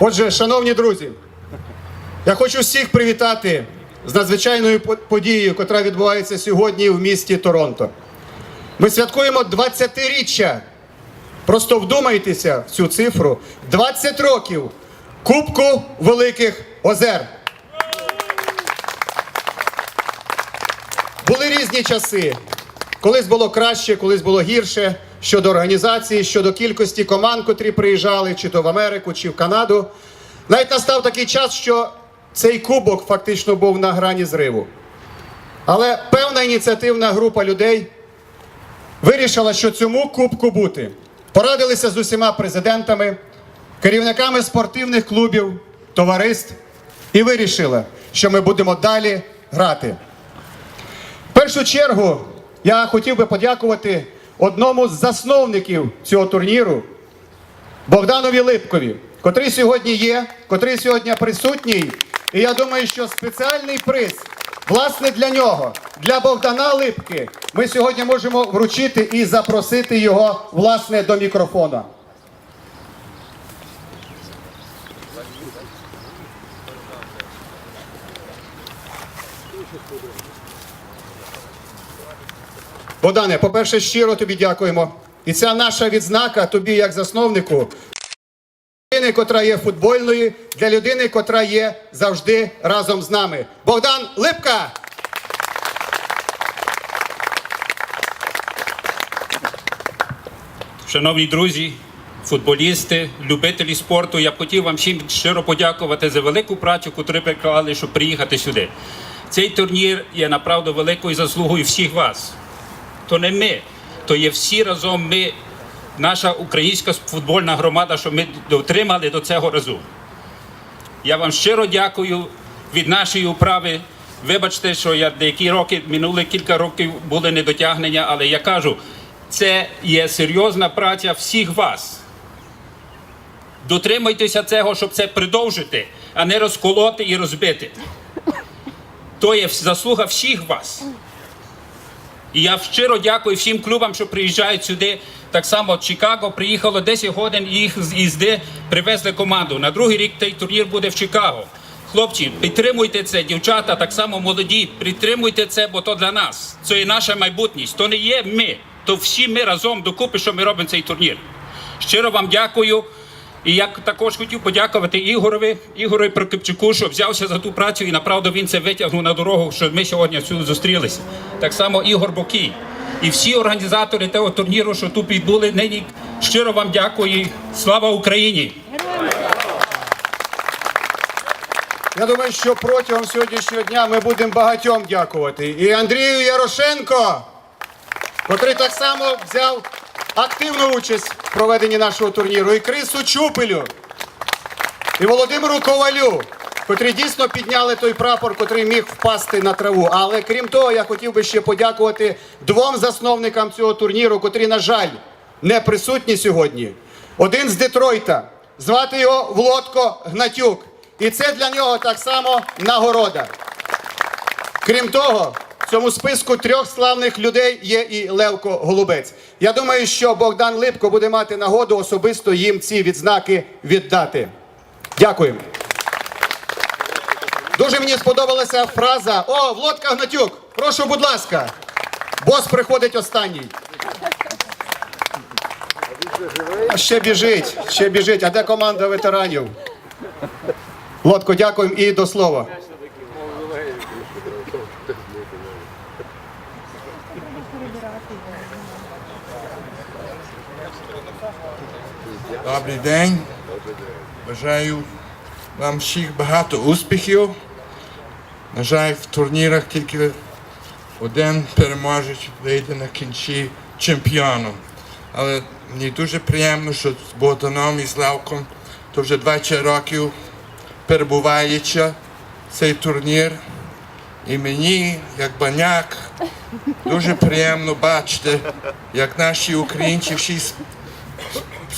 Отже, шановні друзі, я хочу всіх привітати з надзвичайною подією, яка відбувається сьогодні в місті Торонто. Ми святкуємо 20-річчя. Просто вдумайтеся в цю цифру: 20 років Кубку Великих Озер. Були різні часи. Колись було краще, колись було гірше щодо організації, щодо кількості команд, котрі приїжджали, чи то в Америку, чи в Канаду. Навіть настав такий час, що цей кубок фактично був на грані зриву. Але певна ініціативна група людей вирішила, що цьому кубку бути. Порадилися з усіма президентами, керівниками спортивних клубів, товариств і вирішили, що ми будемо далі грати. В першу чергу я хотів би подякувати одному з засновників цього турніру Богданові Липкові, котрий сьогодні є, котрий сьогодні присутній. І я думаю, що спеціальний приз власне для нього, для Богдана Липки, ми сьогодні можемо вручити і запросити його власне до мікрофона. Богдане, по-перше, щиро тобі дякуємо. І ця наша відзнака тобі, як засновнику, людини, котра є футбольною, для людини, котра є завжди разом з нами. Богдан Липка! Шановні друзі, футболісти, любителі спорту, я б хотів вам всім щиро подякувати за велику працю, яку приклали, щоб приїхати сюди. Цей турнір є направду великою заслугою всіх вас. То не ми, то є всі разом ми, наша українська футбольна громада, що ми дотримали до цього разу. Я вам щиро дякую від нашої управи. Вибачте, що я деякі роки, минули кілька років були недотягнення, але я кажу, це є серйозна праця всіх вас. Дотримуйтеся цього, щоб це продовжити, а не розколоти і розбити. То є заслуга всіх вас. І я щиро дякую всім клубам, що приїжджають сюди. Так само Чикаго приїхало 10 годин і їх їзди привезли команду. На другий рік цей турнір буде в Чикаго. Хлопці, підтримуйте це, дівчата, так само молоді, підтримуйте це, бо то для нас. Це є наша майбутність. То не є ми, то всі ми разом докупи, що ми робимо цей турнір. Щиро вам дякую. І я також хотів подякувати Ігорові, Ігорю Прокипчуку, що взявся за ту працю і направду він це витягнув на дорогу, що ми сьогодні всюди зустрілися. Так само Ігор Бокій. І всі організатори того турніру, що тут відбули нині, щиро вам дякую. Слава Україні! Я думаю, що протягом сьогоднішнього дня ми будемо багатьом дякувати. І Андрію Ярошенко, котрий так само взяв активну участь в проведенні нашого турніру, і Крису Чупелю, і Володимиру Ковалю, котрі дійсно підняли той прапор, котрий міг впасти на траву. Але крім того, я хотів би ще подякувати двом засновникам цього турніру, котрі, на жаль, не присутні сьогодні. Один з Детройта, звати його Володко Гнатюк. І це для нього так само нагорода. Крім того, цьому списку трьох славних людей є і Левко Голубець. Я думаю, що Богдан Липко буде мати нагоду особисто їм ці відзнаки віддати. Дякую. Дуже мені сподобалася фраза: О, Володка Гнатюк, прошу, будь ласка. Бос приходить останній. А ще біжить, ще біжить. А де команда ветеранів? Лодко, дякуємо і до слова. Добрий день. Бажаю вам всіх багато успіхів. На жаль, в турнірах тільки один переможець вийде на кінці чемпіоном. Але мені дуже приємно, що з Богданом і з Левком то вже 20 років перебуваючи цей турнір. І мені, як баняк, дуже приємно бачити, як наші українці всі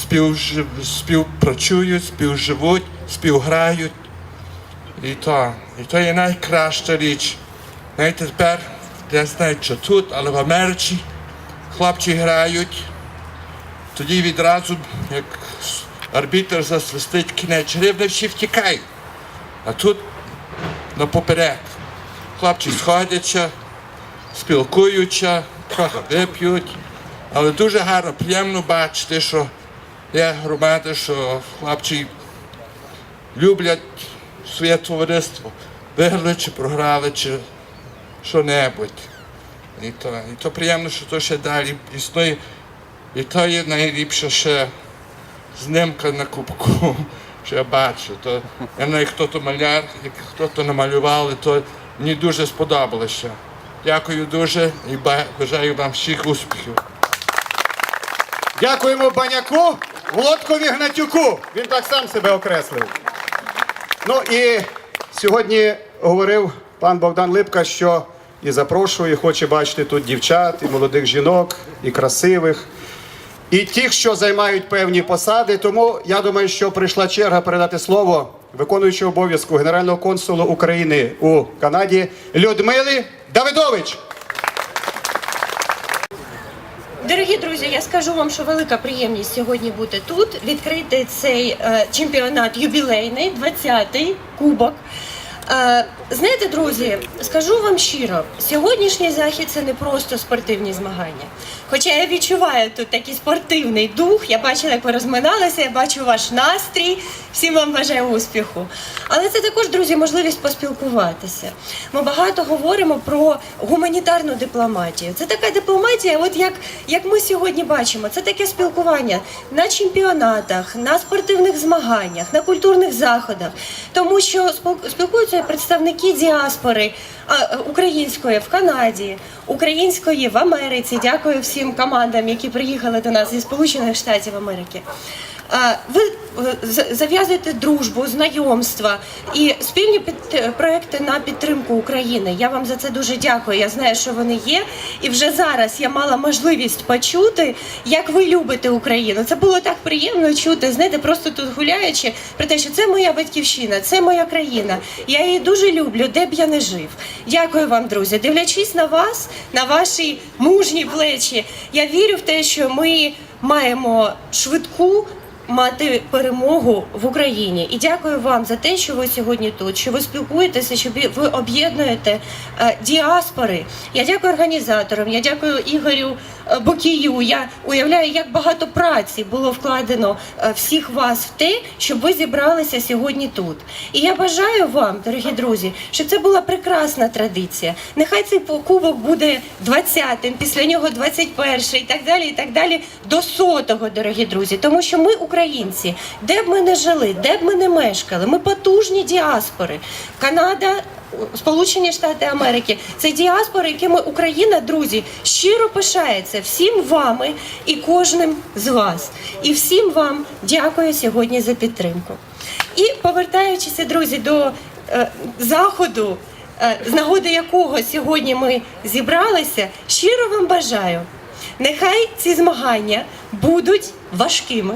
співжив, співпрацюють, співживуть, співграють. І то, і то є найкраща річ. Знаєте, тепер, я знаю, що тут, але в Америці хлопці грають тоді відразу, як арбітр засвистить кінець гри, всі втікають. А тут напоперек. Хлопці сходяться, спілкуються, трохи вип'ють. Але дуже гарно, приємно бачити, що є громада, що хлопці люблять своє товариство. Виграли чи програли, чи що-небудь. І то, і то приємно, що то ще далі існує. І то є найліпше ще знимка на кубку, що я бачу. То, я знаю, хто то маляр, як хто то намалювали, то мені дуже сподобалося. Дякую дуже і бажаю вам всіх успіхів. Дякуємо Баняку, Володкові Гнатюку. Він так сам себе окреслив. Ну і сьогодні говорив пан Богдан Липка, що і запрошує, і хоче бачити тут дівчат, і молодих жінок, і красивих, і тих, що займають певні посади. Тому я думаю, що прийшла черга передати слово виконуючого обов'язку генерального консулу України у Канаді Людмили Давидович. Дорогі друзі, я скажу вам, що велика приємність сьогодні бути тут, відкрити цей е, чемпіонат юбілейний, 20-й кубок. Е, знаєте, друзі, скажу вам щиро, сьогоднішній захід це не просто спортивні змагання. Хоча я відчуваю тут такий спортивний дух, я бачила, як ви розминалися, я бачу ваш настрій. Всім вам бажаю успіху. Але це також, друзі, можливість поспілкуватися. Ми багато говоримо про гуманітарну дипломатію. Це така дипломатія, от як, як ми сьогодні бачимо, це таке спілкування на чемпіонатах, на спортивних змаганнях, на культурних заходах, тому що спілкуються представники діаспори української в Канаді, української в Америці. Дякую всім командам, які приїхали до нас зі Сполучених Штатів Америки. Ви е, з- зав'язуєте дружбу, знайомства і спільні під- проекти на підтримку України. Я вам за це дуже дякую. Я знаю, що вони є. І вже зараз я мала можливість почути, як ви любите Україну. Це було так приємно чути. Знаєте, просто тут гуляючи про те, що це моя батьківщина, це моя країна. Я її дуже люблю, де б я не жив. Дякую вам, друзі. Дивлячись на вас, на ваші мужні плечі, я вірю в те, що ми маємо швидку мати перемогу в Україні. І дякую вам за те, що ви сьогодні тут, що ви спілкуєтеся, що ви об'єднуєте е, діаспори. Я дякую організаторам, я дякую Ігорю е, Бокію. Я уявляю, як багато праці було вкладено е, всіх вас в те, щоб ви зібралися сьогодні тут. І я бажаю вам, дорогі друзі, щоб це була прекрасна традиція. Нехай цей кубок буде 20-м, після нього 21-й і так далі, і так далі, до сотого, дорогі друзі. Тому що ми, українці, де б ми не жили, де б ми не мешкали, ми потужні діаспори. Канада. Сполучені Штати Америки це діаспори, якими Україна, друзі, щиро пишається всім вами і кожним з вас. І всім вам дякую сьогодні за підтримку. І повертаючися, друзі, до е, заходу, е, з нагоди якого сьогодні ми зібралися, щиро вам бажаю. Нехай ці змагання будуть важкими,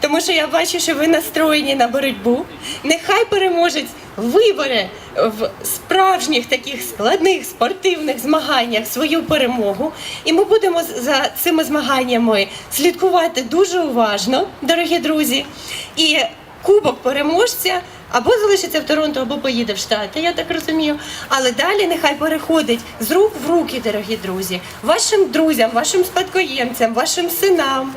тому що я бачу, що ви настроєні на боротьбу. Нехай переможець вибере в справжніх таких складних спортивних змаганнях свою перемогу. І ми будемо за цими змаганнями слідкувати дуже уважно, дорогі друзі. І кубок переможця або залишиться в Торонто, або поїде в Штати, я так розумію. Але далі нехай переходить з рук в руки, дорогі друзі, вашим друзям, вашим спадкоємцям, вашим синам.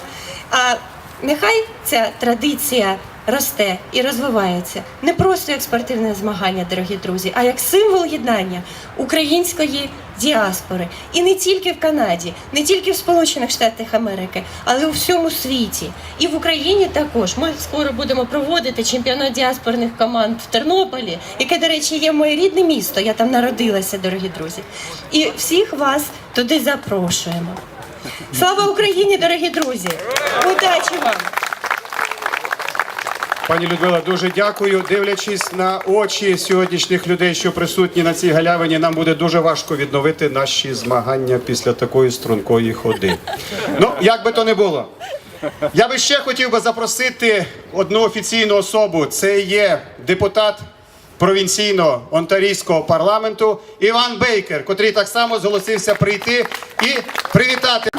Нехай ця традиція росте і розвивається не просто як спортивне змагання, дорогі друзі, а як символ єднання української діаспори. І не тільки в Канаді, не тільки в Сполучених Штатах Америки, але у всьому світі. І в Україні також. Ми скоро будемо проводити чемпіонат діаспорних команд в Тернополі, яке, до речі, є моє рідне місто. Я там народилася, дорогі друзі. І всіх вас туди запрошуємо. Слава Україні, дорогі друзі! Удачі вам! Пані Людмила, дуже дякую. Дивлячись на очі сьогоднішніх людей, що присутні на цій галявині, нам буде дуже важко відновити наші змагання після такої стрункої ходи. Ну, як би то не було. Я би ще хотів би запросити одну офіційну особу. Це є депутат провінційного онтарійського парламенту Іван Бейкер, котрий так само зголосився прийти і привітати.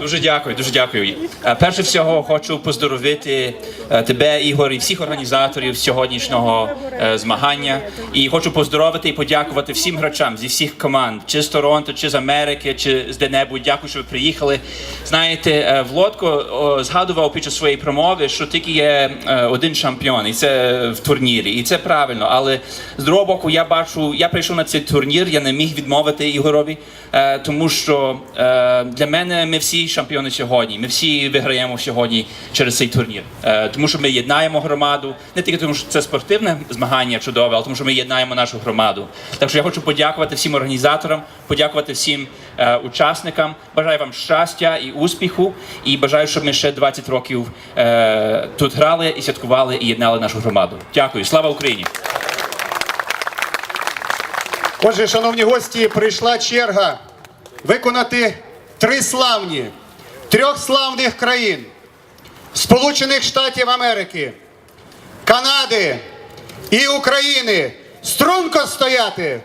Дуже дякую, дуже дякую. Е, Перше всього хочу поздоровити е, тебе, Ігор, і всіх організаторів сьогоднішнього е, змагання. І хочу поздоровити і подякувати всім гравцям зі всіх команд, чи з Торонто, чи з Америки, чи з де-небудь. Дякую, що ви приїхали. Знаєте, Влодко згадував під час своєї промови, що тільки є один чемпіон, і це в турнірі, і це правильно. Але з другого боку, я бачу, я прийшов на цей турнір, я не міг відмовити Ігорові, тому що для мене ми всі чемпіони сьогодні. Ми всі виграємо сьогодні через цей турнір. Е, тому що ми єднаємо громаду, не тільки тому, що це спортивне змагання чудове, але тому, що ми єднаємо нашу громаду. Так що я хочу подякувати всім організаторам, подякувати всім е, учасникам. Бажаю вам щастя і успіху, і бажаю, щоб ми ще 20 років е, тут грали і святкували і єднали нашу громаду. Дякую, слава Україні! Отже, шановні гості, прийшла черга виконати три славні, трьох славних країн Сполучених Штатів Америки, Канади і України. Струнко стояти!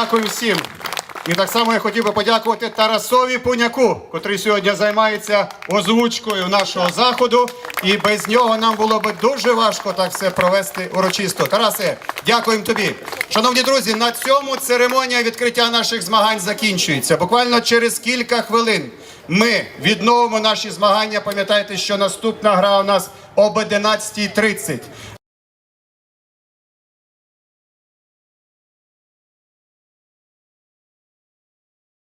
Дякую всім. І так само я хотів би подякувати Тарасові Пуняку, котрий сьогодні займається озвучкою нашого заходу. І без нього нам було би дуже важко так все провести урочисто. Тарасе, дякуємо тобі. Шановні друзі, на цьому церемонія відкриття наших змагань закінчується. Буквально через кілька хвилин ми відновимо наші змагання. Пам'ятайте, що наступна гра у нас об 11.30.